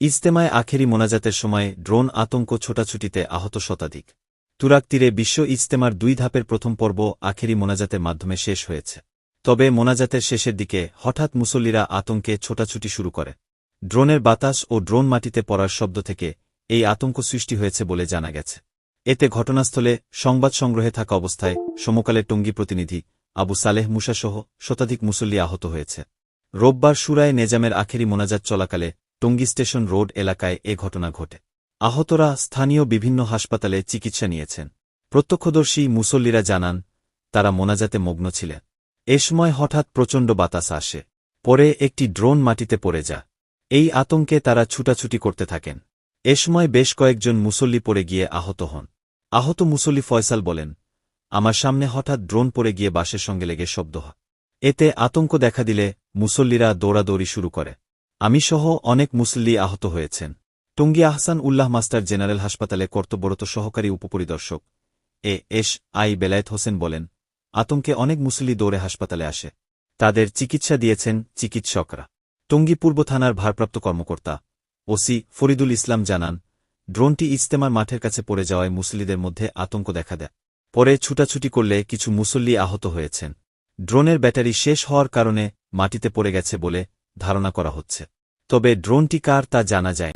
ইজতেমায় আখেরি মোনাজাতের সময় ড্রোন আতঙ্ক ছোটাছুটিতে আহত শতাধিক। তুরাক তীরে বিশ্ব ইজতেমার দুই ধাপের প্রথম পর্ব আখেরি মোনাজাতের মাধ্যমে শেষ হয়েছে। তবে মোনাজাতের শেষের দিকে হঠাৎ মুসল্লিরা আতঙ্কে ছোটাছুটি শুরু করে। ড্রোনের বাতাস ও ড্রোন মাটিতে পড়ার শব্দ থেকে এই আতঙ্ক সৃষ্টি হয়েছে বলে জানা গেছে। এতে ঘটনাস্থলে সংবাদ সংগ্রহে থাকা অবস্থায় সমকালের টঙ্গী প্রতিনিধি আবু সালেহ মুসাসহ শতাধিক মুসল্লি আহত হয়েছে। রোববার সুরায় নেজামের আখেরি মোনাজাত চলাকালে টঙ্গী স্টেশন রোড এলাকায় এ ঘটনা ঘটে। আহতরা স্থানীয় বিভিন্ন হাসপাতালে চিকিৎসা নিয়েছেন। প্রত্যক্ষদর্শী মুসল্লিরা জানান, তারা মোনাজাতে মগ্ন ছিলেন। এ সময় হঠাৎ প্রচণ্ড বাতাস আসে। পরে একটি ড্রোন মাটিতে পড়ে যা এই আতঙ্কে তারা ছুটাছুটি করতে থাকেন। এ সময় বেশ কয়েকজন মুসল্লি পড়ে গিয়ে আহত হন। আহত মুসল্লি ফয়সাল বলেন, আমার সামনে হঠাৎ ড্রোন পড়ে গিয়ে বাসের সঙ্গে লেগে শব্দ হয়। এতে আতঙ্ক দেখা দিলে মুসল্লিরা দৌড়াদৌড়ি শুরু করে। আমি সহ অনেক মুসল্লি আহত হয়েছেন। টঙ্গী আহসান উল্লাহ মাস্টার জেনারেল হাসপাতালে কর্তব্যরত সহকারী উপপরিদর্শক A S I Belayet Hossain বলেন, আতঙ্কে অনেক মুসল্লি দৌড়ে হাসপাতালে আসে। তাদের চিকিৎসা দিয়েছেন চিকিৎসকরা। টঙ্গী পূর্ব থানার ভারপ্রাপ্ত কর্মকর্তা ওসি ফরিদুল ইসলাম জানান, ড্রোনটি ইজতেমার মাঠের কাছে পড়ে যাওয়ায় মুসল্লিদের মধ্যে আতঙ্ক দেখা দেয়। পরে ছুটাছুটি করলে কিছু মুসল্লি আহত হয়েছেন। ড্রোনের ব্যাটারি শেষ হওয়ার কারণে মাটিতে পড়ে গেছে বলে ধারণা করা হচ্ছে। তবে ড্রোনটি কার তা জানা যায়